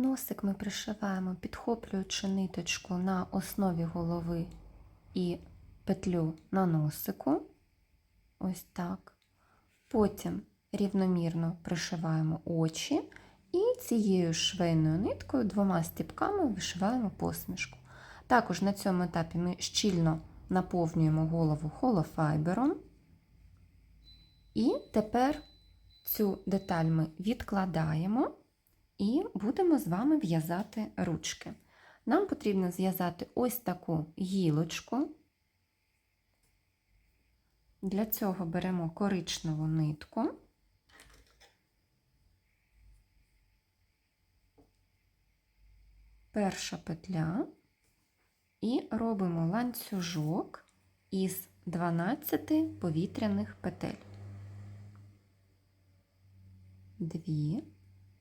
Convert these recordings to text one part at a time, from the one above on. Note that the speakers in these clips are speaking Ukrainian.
Носик ми пришиваємо, підхоплюючи ниточку на основі голови і петлю на носику. Ось так. Потім рівномірно пришиваємо очі і цією швейною ниткою двома стіпками вишиваємо посмішку. Також на цьому етапі ми щільно наповнюємо голову холофайбером. І тепер цю деталь ми відкладаємо і будемо з вами в'язати ручки. Нам потрібно зв'язати ось таку гілочку. Для цього беремо коричневу нитку. Перша петля і робимо ланцюжок із 12 повітряних петель. 2,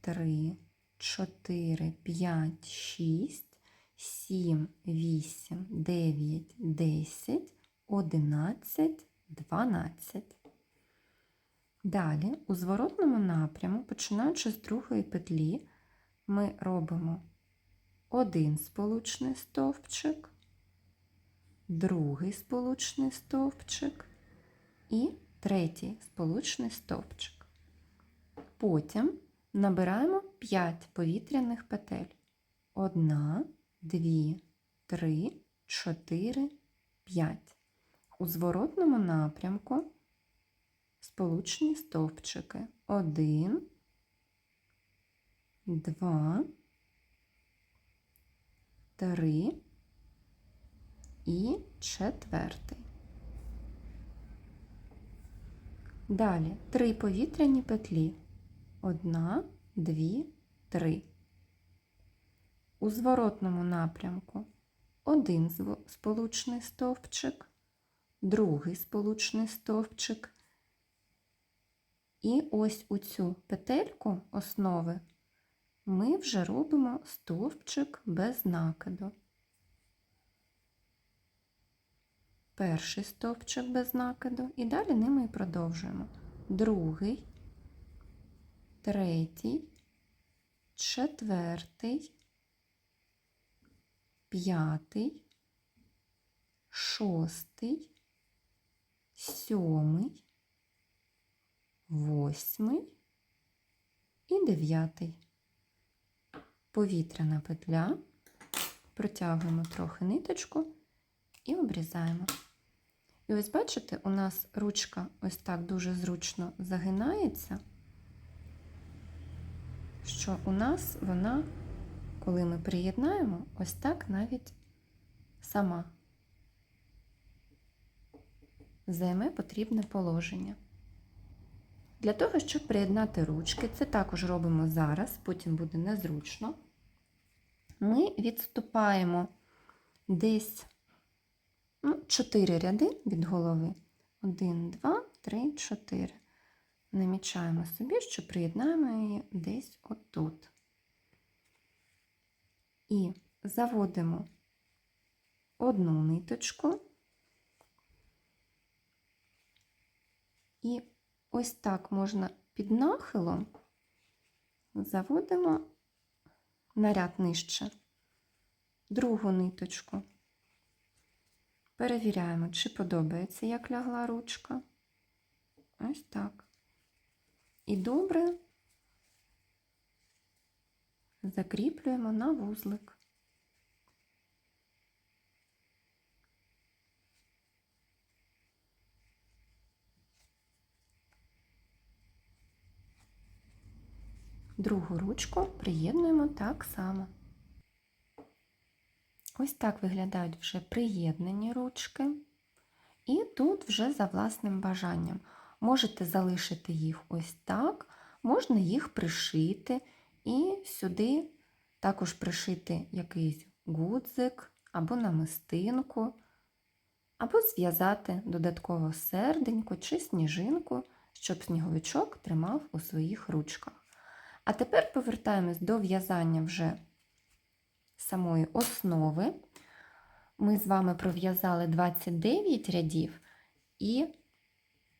3, 4, 5, 6, 7, 8, 9, 10, 11, 12. Далі у зворотному напряму, починаючи з другої петлі, ми робимо один сполучний стовпчик, другий сполучний стовпчик і третій сполучний стовпчик. Потім набираємо 5 повітряних петель. 1, 2, 3, 4, 5. У зворотному напрямку сполучні стовпчики. 1, 2, 3 і четвертий. Далі три повітряні петлі. Одна, дві, три. У зворотному напрямку один сполучний стовпчик, другий сполучний стовпчик. І ось у цю петельку основи ми вже робимо стовпчик без накиду. Перший стовпчик без накиду і далі ними і продовжуємо. Другий, третій, четвертий, п'ятий, шостий, сьомий, восьмий і дев'ятий. Повітряна петля, протягуємо трохи ниточку і обрізаємо. І ось бачите, у нас ручка ось так дуже зручно загинається, що у нас вона, коли ми приєднаємо, ось так навіть сама займе потрібне положення. Для того, щоб приєднати ручки, це також робимо зараз, потім буде незручно. Ми відступаємо десь ну, 4 ряди від голови. 1, 2, 3, 4. Намічаємо собі, що приєднаємо її десь отут. І заводимо одну ниточку. І ось так можна під нахилом заводимо на ряд нижче другу ниточку. Перевіряємо, чи подобається, як лягла ручка. Ось так. І добре закріплюємо на вузлик. Другу ручку приєднуємо так само. Ось так виглядають вже приєднані ручки. І тут вже за власним бажанням. Можете залишити їх ось так, можна їх пришити і сюди також пришити якийсь гудзик або намистинку, або зв'язати додатково серденько чи сніжинку, щоб сніговичок тримав у своїх ручках. А тепер повертаємось до в'язання вже самої основи. Ми з вами пров'язали 29 рядів, і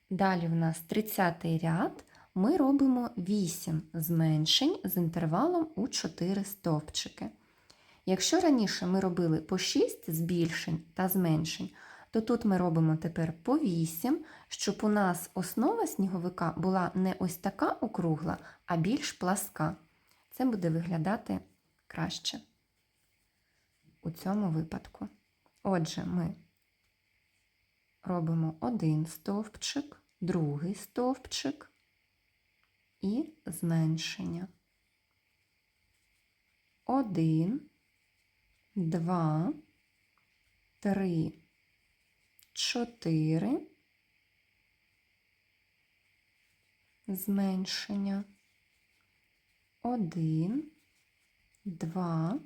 далі в нас 30 ряд. ми робимо 8 зменшень з інтервалом у 4 стовпчики. Якщо раніше ми робили по 6 збільшень та зменшень, то тут ми робимо тепер по 8, щоб у нас основа сніговика була не ось така округла, а більш пласка. Це буде виглядати краще у цьому випадку. Отже, ми робимо один стовпчик, другий стовпчик і зменшення. Один, два, три, чотири. Зменшення. Один, два,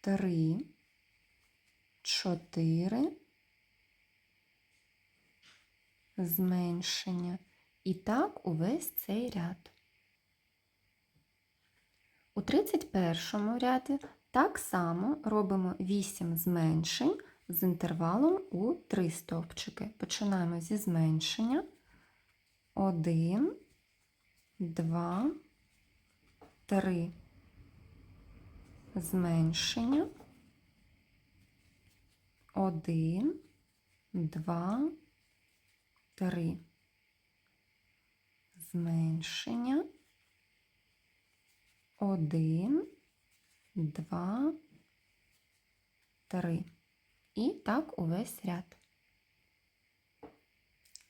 три, чотири. Зменшення. І так увесь цей ряд. У 31 ряді так само робимо 8 зменшень з інтервалом у 3 стовпчики. Починаємо зі зменшення. 1, 2, 3. Зменшення. 1, 2, 3. Зменшення. 1, 2, 3. І так увесь ряд.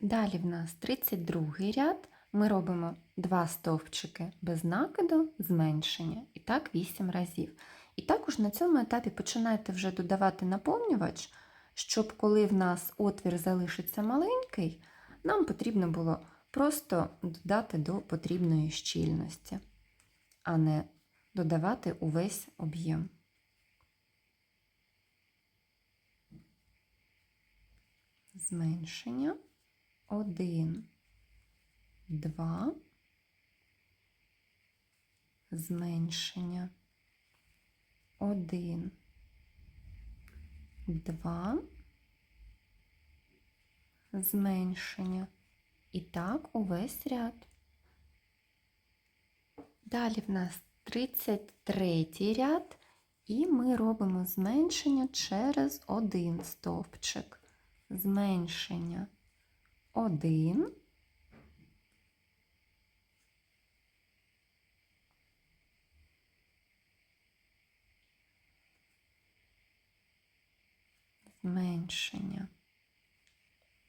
Далі в нас 32 ряд. Ми робимо 2 стовпчики без накиду, зменшення. І так 8 разів. І також на цьому етапі починайте вже додавати наповнювач, щоб коли в нас отвір залишиться маленький, нам потрібно було просто додати до потрібної щільності, а не додавати увесь об'єм. Зменшення. 1, 2, зменшення. 1, 2, зменшення. І так увесь ряд. Далі в нас 33 ряд, і ми робимо зменшення через один стовпчик. Зменшення 1. Зменшення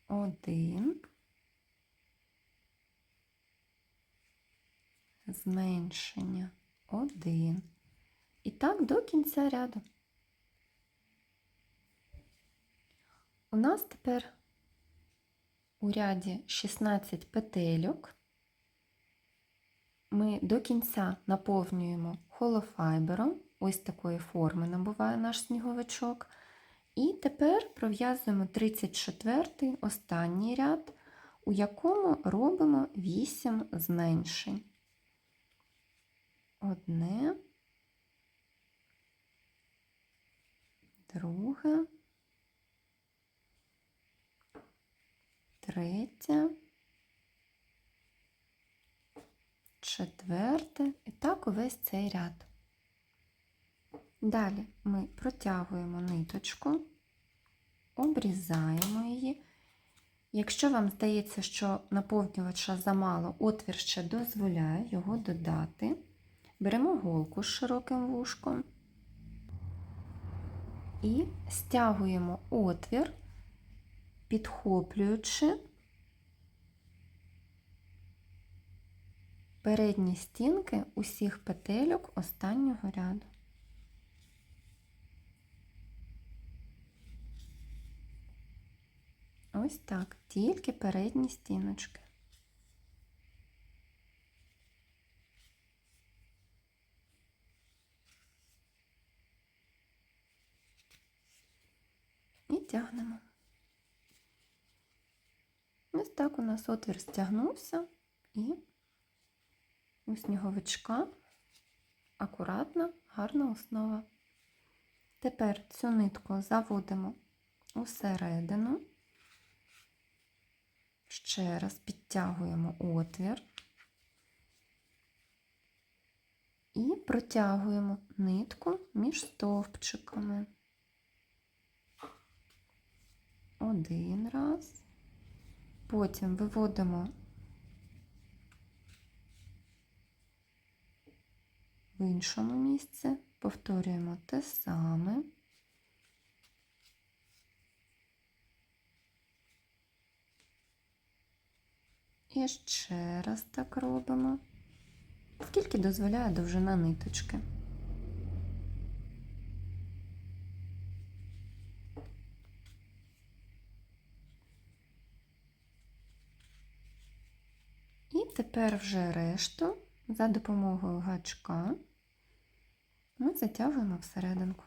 1. Зменшення 1. І так до кінця ряду. У нас тепер у ряді 16 петельок. Ми до кінця наповнюємо холофайбером, ось такої форми набуває наш сніговичок. І тепер пров'язуємо 34 останній ряд, у якому робимо 8 зменшень. Одне, друге, третє, четверте і так увесь цей ряд. Далі ми протягуємо ниточку, обрізаємо її. Якщо вам здається, що наповнювача замало, отвір ще дозволяє його додати. Беремо голку з широким вушком і стягуємо отвір, підхоплюючи передні стінки усіх петельок останнього ряду. Ось так, тільки передні стіночки. І тягнемо. Ось так у нас отвір стягнувся і у сніговичка акуратна, гарна основа. Тепер цю нитку заводимо усередину, Ще раз підтягуємо отвір і протягуємо нитку між стовпчиками. Один раз. Потім виводимо в іншому місці, повторюємо те саме. І ще раз так робимо, скільки дозволяє довжина ниточки. І тепер вже решту за допомогою гачка ми затягуємо всерединку.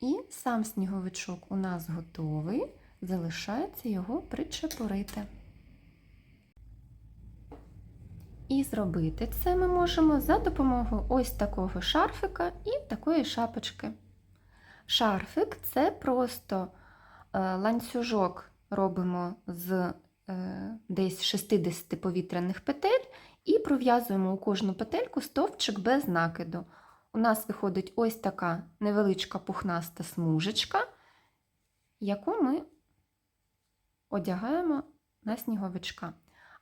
І сам сніговичок у нас готовий, залишається його причепурити. І зробити це ми можемо за допомогою ось такого шарфика і такої шапочки. Шарфик це просто е, ланцюжок робимо з е, десь 60 повітряних петель і пров'язуємо у кожну петельку стовпчик без накиду. У нас виходить ось така невеличка пухнаста смужечка, яку ми одягаємо на сніговичка.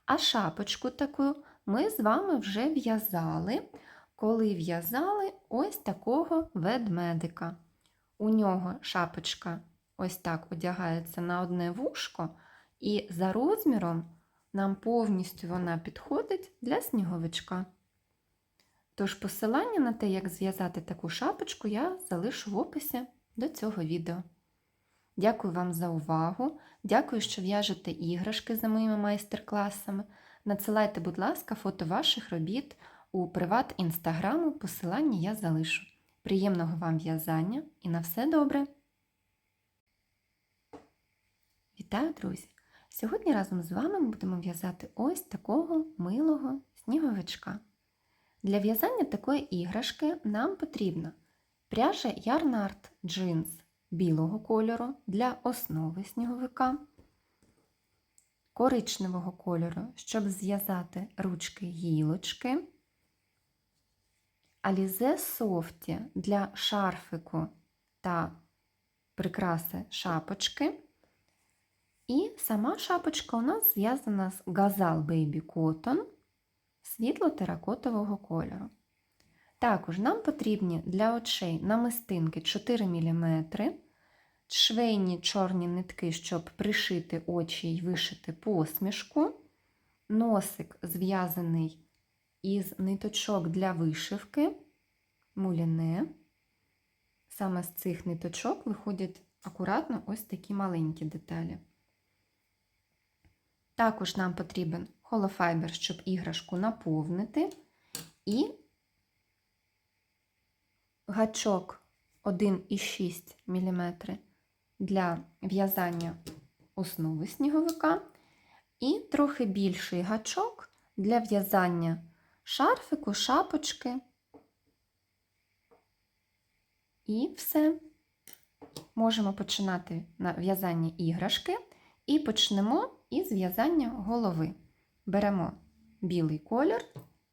А шапочку таку ми з вами вже в'язали, коли в'язали ось такого ведмедика. У нього шапочка ось так одягається на одне вушко, і за розміром нам повністю вона підходить для сніговичка. Тож посилання на те, як зв'язати таку шапочку, я залишу в описі до цього відео. Дякую вам за увагу. Дякую, що в'яжете іграшки за моїми майстер-класами. Надсилайте, будь ласка, фото ваших робіт у приват інстаграму, посилання я залишу. Приємного вам в'язання і на все добре! Вітаю, друзі! Сьогодні разом з вами ми будемо в'язати ось такого милого сніговичка. Для в'язання такої іграшки нам потрібна пряжа Ярнард джинс білого кольору для основи сніговика, коричневого кольору, щоб зв'язати ручки гілочки, Alize Softy для шарфику та прикраси шапочки. І сама шапочка у нас зв'язана з Gazal Baby Cotton світло-теракотового кольору. Також нам потрібні для очей намистинки 4 мм, швейні чорні нитки, щоб пришити очі і вишити посмішку, носик зв'язаний із ниточок для вишивки, муліне. Саме з цих ниточок виходять акуратно ось такі маленькі деталі. Також нам потрібен холофайбер, щоб іграшку наповнити, і гачок 1,6 мм для в'язання основи сніговика, і трохи більший гачок для в'язання шарфику, шапочки. І все. Можемо починати на в'язання іграшки і почнемо із в'язання голови. Беремо білий колір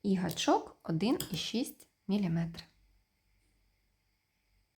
і гачок 1,6 мм.